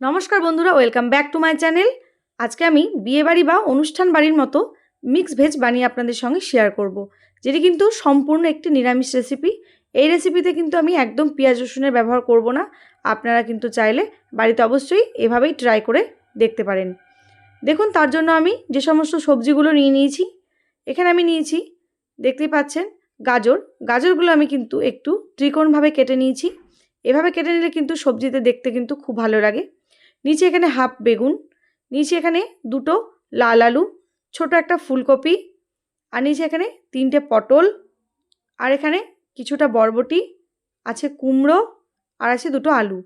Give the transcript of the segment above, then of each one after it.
নমস্কার বন্ধুরা, welcome back to my channel. আজকে আমি বিয়েবাড়ি বা অনুষ্ঠান বাড়ির মতো মিক্স ভেজ বানিয়ে আপনাদের সঙ্গে শেয়ার করব। যেটি কিন্তু সম্পূর্ণ একটি নিরামিষ রেসিপি এই রেসিপিতে কিন্তু আমি একদম পেঁয়াজ রসুনের ব্যবহার করব না, আপনারা কিন্তু চাইলে বাড়িতে অবশ্যই এভাবেই ট্রাই করে দেখতে পারেন। দেখুন, তার জন্য আমি যে সমস্ত সবজিগুলো নিয়ে নিয়েছি, এখানে আমি নিয়েছি, দেখতেই পাচ্ছেন, গাজর। গাজরগুলো আমি কিন্তু একটু ত্রিকোণভাবে কেটে নিয়েছি। এভাবে কেটে নিলে কিন্তু সবজিতে দেখতে কিন্তু খুব ভালো লাগে। নিচে এখানে হাফ বেগুন, নিচে এখানে দুটো লাল আলু, ছোট একটা ফুলকপি, আর নিচে এখানে তিনটে পটল, আর এখানে কিছুটা বরবটি, আছে কুমড়ো, আর আছে দুটো আলু।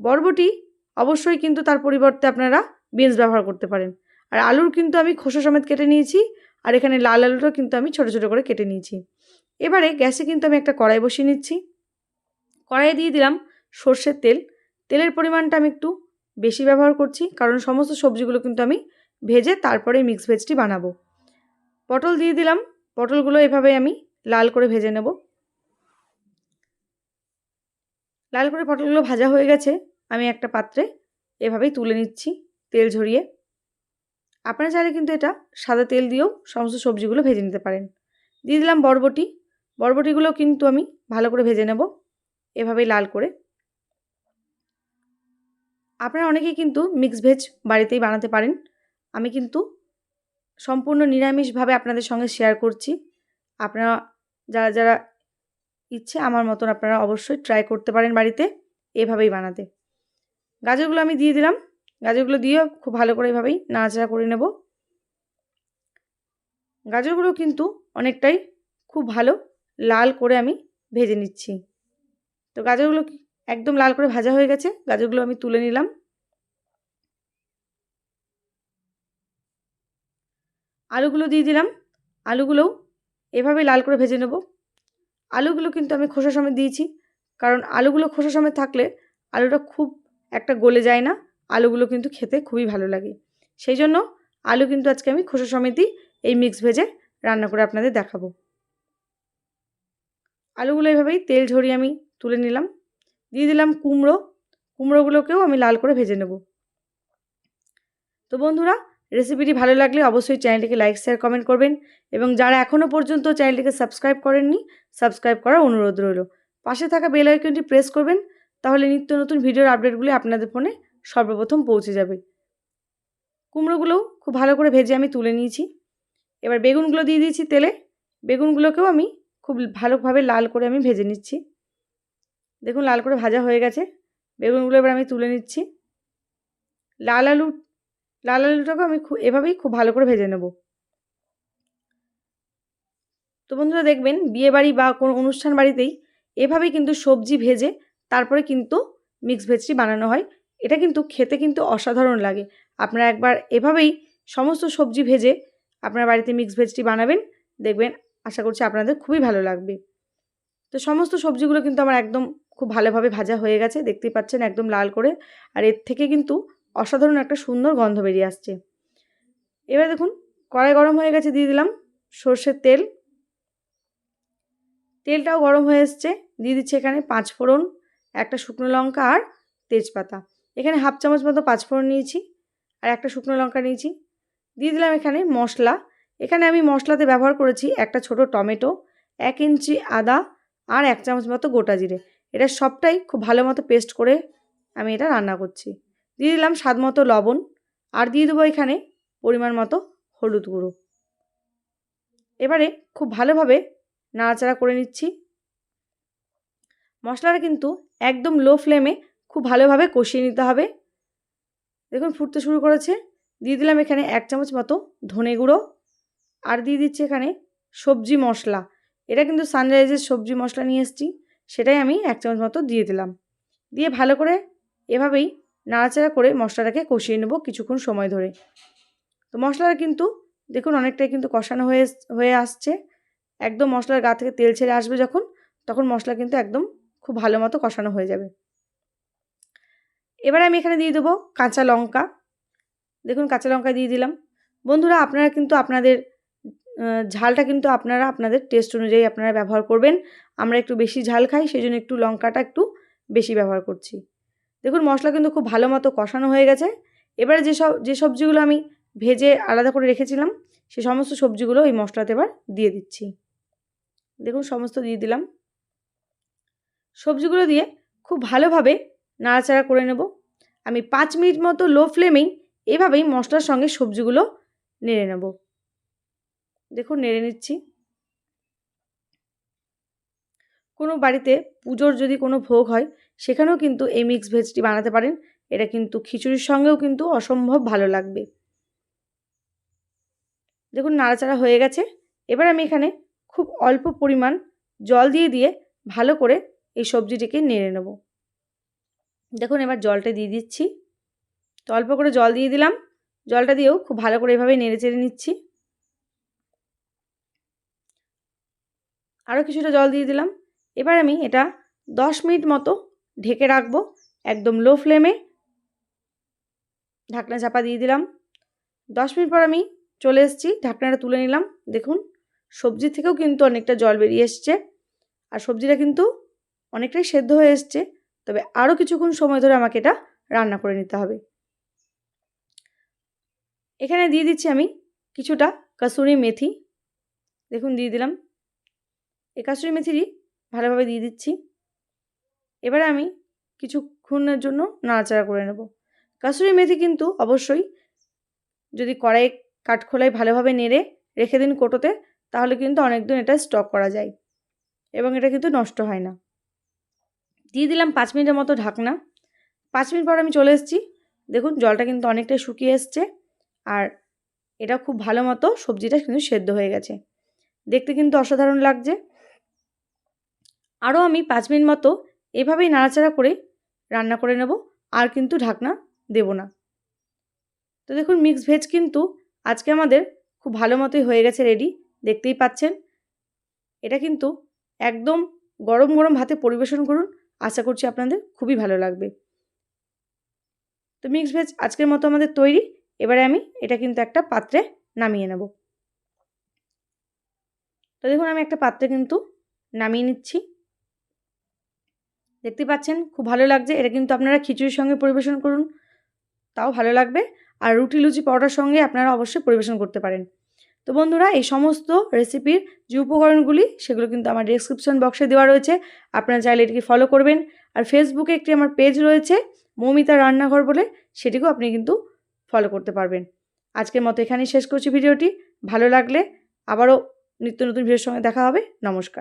বরবটি অবশ্যই কিন্তু তার পরিবর্তে আপনারা বিনস ব্যবহার করতে পারেন। আর আলুর কিন্তু আমি খোসা সমেত কেটে নিয়েছি, আর এখানে লাল আলুটাও কিন্তু আমি ছোটো ছোটো করে কেটে নিয়েছি। এবারে গ্যাসে কিন্তু আমি একটা কড়াই বসিয়ে নিচ্ছি। কড়াইয়ে দিয়ে দিলাম সর্ষের তেল। তেলের পরিমাণটা আমি একটু বেশি ব্যবহার করছি, কারণ সমস্ত সবজিগুলো কিন্তু আমি ভেজে তারপরে মিক্স ভেজটি বানাবো। পটল দিয়ে দিলাম, পটলগুলো এভাবে আমি লাল করে ভেজে নেব। লাল করে পটলগুলো ভাজা হয়ে গেছে, আমি একটা পাত্রে এভাবেই তুলে নিচ্ছি তেল ঝরিয়ে। আপনারা চাইলে কিন্তু এটা সাদা তেল দিয়েও সমস্ত সবজিগুলো ভেজে নিতে পারেন। দিয়ে দিলাম বরবটি, বরবটিগুলো কিন্তু আমি ভালো করে ভেজে নেব, এভাবেই লাল করে। আপনারা অনেকেই কিন্তু মিক্স ভেজ বাড়িতেই বানাতে পারেন। আমি কিন্তু সম্পূর্ণ নিরামিষভাবে আপনাদের সঙ্গে শেয়ার করছি। আপনারা, যারা যারা ইচ্ছে আমার মতন আপনারা অবশ্যই ট্রাই করতে পারেন বাড়িতে এভাবেই বানাতে। গাজরগুলো আমি দিয়ে দিলাম। গাজরগুলো দিয়েও খুব ভালো করে এভাবেই নাড়াচাড়া করে নেব। গাজরগুলো কিন্তু অনেকটাই খুব ভালো লাল করে আমি ভেজে নিচ্ছি। তো গাজরগুলো একদম লাল করে ভাজা হয়ে গেছে। গাজরগুলো আমি তুলে নিলাম। আলুগুলো দিয়ে দিলাম। আলুগুলোও এভাবে লাল করে ভেজে নেব। আলুগুলো কিন্তু আমি খোসা সমেত দিয়েছি। কারণ আলুগুলো খোসা সমেত থাকলে আলুটা খুব একটা গলে যায় না। আলুগুলো কিন্তু খেতে খুবই ভালো লাগে। সেই জন্য আলু কিন্তু আজকে আমি খোসা সমেতই এই মিক্স ভেজে রান্না করে আপনাদের দেখাবো। আলুগুলো এভাবেই তেল ঝরিয়ে আমি তুলে নিলাম। দিয়ে দিলাম কুমড়ো। কুমড়োগুলোকেও আমি লাল করে ভেজে নেব। তো বন্ধুরা রেসিপিটি ভালো লাগলে অবশ্যই চ্যানেলটিকে লাইক শেয়ার কমেন্ট করবেন এবং যারা এখনও পর্যন্ত চ্যানেলটিকে সাবস্ক্রাইব করেননি সাবস্ক্রাইব করার অনুরোধ রইল। পাশে থাকা বেল আইকনটি প্রেস করবেন, তাহলে নিত্য নতুন ভিডিওর আপডেটগুলি আপনাদের ফোনে সর্বপ্রথম পৌঁছে যাবে। কুমড়োগুলোও খুব ভালো করে ভেজে আমি তুলে নিয়েছি। এবার বেগুনগুলো দিয়ে দিয়েছি তেলে। বেগুনগুলোকেও আমি খুব ভালোভাবে লাল করে আমি ভেজে নিচ্ছি। দেখুন, লাল করে ভাজা হয়ে গেছে। বেগুনগুলো এবার আমি তুলে নিচ্ছি। লাল আলু, লাল আলুটাকে আমি খুব এভাবেই খুব ভালো করে ভেজে নেব। তো বন্ধুরা দেখবেন, বিয়ে বাড়ি বা কোনো অনুষ্ঠান বাড়িতেই এভাবেই কিন্তু সবজি ভেজে তারপরে কিন্তু মিক্স ভেজটি বানানো হয়। এটা কিন্তু খেতে কিন্তু অসাধারণ লাগে। আপনারা একবার এভাবেই সমস্ত সবজি ভেজে আপনার বাড়িতে মিক্স ভেজটি বানাবেন। দেখবেন, আশা করছি আপনাদের খুবই ভালো লাগবে। তো সমস্ত সবজিগুলো কিন্তু আমার একদম খুব ভালোভাবে ভাজা হয়ে গেছে, দেখতেই পাচ্ছেন একদম লাল করে। আর এর থেকে কিন্তু অসাধারণ একটা সুন্দর গন্ধ বেরিয়ে আসছে। এবার দেখুন, কড়াই গরম হয়ে গেছে, দিয়ে দিলাম সর্ষের তেল। তেলটাও গরম হয়ে এসছে, দিয়ে দিচ্ছে এখানে পাঁচ ফোড়ন, একটা শুকনো লঙ্কা আর তেজপাতা। এখানে হাফ চামচ মতো পাঁচ ফোড়ন নিয়েছি আর একটা শুকনো লঙ্কা নিয়েছি। দিয়ে দিলাম এখানে মশলা। এখানে আমি মশলাতে ব্যবহার করেছি একটা ছোট টমেটো, এক ইঞ্চি আদা আর এক চামচ মতো গোটা জিরে। এটা সবটাই খুব ভালো মতো পেস্ট করে আমি এটা রান্না করছি। দিয়ে দিলাম স্বাদ মতো লবণ আর দিয়ে দেবো এখানে পরিমাণ মতো হলুদ গুঁড়ো। এবারে খুব ভালোভাবে নাড়াচাড়া করে নিচ্ছি। মশলাটা কিন্তু একদম লো ফ্লেমে খুব ভালোভাবে কষিয়ে নিতে হবে। দেখুন ফুটতে শুরু করেছে। দিয়ে দিলাম এখানে এক চামচ মতো ধনে গুঁড়ো আর দিয়ে দিচ্ছি এখানে সবজি মশলা। এটা কিন্তু সানরাইজের সবজি মশলা নিয়ে এসেছি। সেটাই আমি এক চামচ মতো দিয়ে দিলাম। দিয়ে ভালো করে এভাবেই নাড়াচাড়া করে মশলাটাকে কষিয়ে নেব কিছুক্ষণ সময় ধরে। তো মশলাটা কিন্তু দেখুন অনেকটাই কিন্তু কষানো হয়ে হয়ে আসছে। একদম মশলার গা থেকে তেল ছেড়ে আসবে যখন, তখন মশলা কিন্তু একদম খুব ভালো মতো কষানো হয়ে যাবে। এবারে আমি এখানে দিয়ে দেবো কাঁচা লঙ্কা। দেখুন কাঁচা লঙ্কা দিয়ে দিলাম। বন্ধুরা, আপনারা কিন্তু আপনাদের ঝালটা কিন্তু আপনারা আপনাদের টেস্ট অনুযায়ী আপনারা ব্যবহার করবেন। আমরা একটু বেশি ঝাল খাই সেই জন্য একটু লঙ্কাটা একটু বেশি ব্যবহার করছি। দেখুন, মশলা কিন্তু খুব ভালো মতো কষানো হয়ে গেছে। এবারে যেসব যে সবজিগুলো আমি ভেজে আলাদা করে রেখেছিলাম, সে সমস্ত সবজিগুলো এই মশলাতে এবার দিয়ে দিচ্ছি। দেখুন, সমস্ত দিয়ে দিলাম। সবজিগুলো দিয়ে খুব ভালোভাবে নাড়াচাড়া করে নেব। আমি পাঁচ মিনিট মতো লো ফ্লেমেই এভাবেই মশলার সঙ্গে সবজিগুলো নেড়ে নেব। দেখুন, নেড়ে নিচ্ছি। কোনো বাড়িতে পুজোর যদি কোনো ভোগ হয়, সেখানেও কিন্তু এই মিক্স ভেজটি বানাতে পারেন। এটা কিন্তু খিচুড়ির সঙ্গেও কিন্তু অসম্ভব ভালো লাগবে। দেখুন, নাড়াচাড়া হয়ে গেছে। এবার আমি এখানে খুব অল্প পরিমাণ জল দিয়ে দিয়ে ভালো করে এই সবজিটিকে নেড়ে নেব। দেখুন, এবার জলটা দিয়ে দিচ্ছি। তো অল্প করে জল দিয়ে দিলাম। জলটা দিয়েও খুব ভালো করে এভাবে নেড়ে চেড়ে নিচ্ছি। আরও কিছুটা জল দিয়ে দিলাম। এবার আমি এটা দশ মিনিট মতো ঢেকে রাখব একদম লো ফ্লেমে ঢাকনা চাপা দিয়ে দিলাম। দশ মিনিট পর আমি চলে এসেছি, ঢাকনাটা তুলে নিলাম। দেখুন সবজি থেকেও কিন্তু অনেকটা জল বেরিয়ে এসছে আর সবজিটা কিন্তু অনেকটাই সেদ্ধ হয়ে এসছে। তবে আরও কিছুক্ষণ সময় ধরে আমাকে এটা রান্না করে নিতে হবে। এখানে দিয়ে দিচ্ছি আমি কিছুটা কাসুরি মেথি। দেখুন, দিয়ে দিলাম। এই কাসুরি মেথিরই ভালোভাবে দিয়ে দিচ্ছি। এবারে আমি কিছুক্ষণের জন্য নাড়াচাড়া করে নেব। কাসুরি মেথি কিন্তু অবশ্যই যদি কড়াই কাঠখোলায় ভালোভাবে নেড়ে রেখে দিন কোটোতে, তাহলে কিন্তু অনেক দিন এটা স্টক করা যায় এবং এটা কিন্তু নষ্ট হয় না। দিয়ে দিলাম পাঁচ মিনিটের মতো ঢাকনা। পাঁচ মিনিট পর আমি চলে এসেছি। দেখুন, জলটা কিন্তু অনেকটাই শুকিয়ে এসছে আর এটা খুব ভালো মতো সবজিটা কিন্তু সেদ্ধ হয়ে গেছে। দেখতে কিন্তু অসাধারণ লাগছে। আরও আমি পাঁচ মিনিট মতো এভাবেই নাড়াচাড়া করে রান্না করে নেব, আর কিন্তু ঢাকনা দেব না। তো দেখুন মিক্স ভেজ কিন্তু আজকে আমাদের খুব ভালো মতোই হয়ে গেছে রেডি দেখতেই পাচ্ছেন। এটা কিন্তু একদম গরম গরম ভাতে পরিবেশন করুন, আশা করছি আপনাদের খুবই ভালো লাগবে। তো মিক্স ভেজ আজকের মতো আমাদের তৈরি, এবারে আমি এটা কিন্তু একটা পাত্রে নামিয়ে নেব। তো দেখুন, আমি একটা পাত্রে কিন্তু নামিয়ে নিচ্ছি। দেখতে পাচ্ছেন? খুব ভালো লাগছে। এটা কিন্তু আপনারা খিচুড়ির সঙ্গে পরিবেশন করুন। তাও ভালো লাগবে। আর রুটি লুচি পরোটার সঙ্গে আপনারা অবশ্যই পরিবেশন করতে পারেন। তো বন্ধুরা, এই সমস্ত রেসিপির যে উপকরণগুলি, সেগুলো কিন্তু আমার ডিসক্রিপশন বক্সে দেওয়া রয়েছে। আপনারা চাইলে এটিকে ফলো করবেন। আর ফেসবুকে একটি আমার পেজ রয়েছে, মৌমিতা রান্নাঘর বলে। সেটিকেও আপনি কিন্তু ফলো করতে পারবেন। আজকের মতো এখানেই শেষ করছি ভিডিওটি। ভালো লাগলে আবারও নিত্য নতুন ভিডিওর সঙ্গে দেখা হবে। নমস্কার।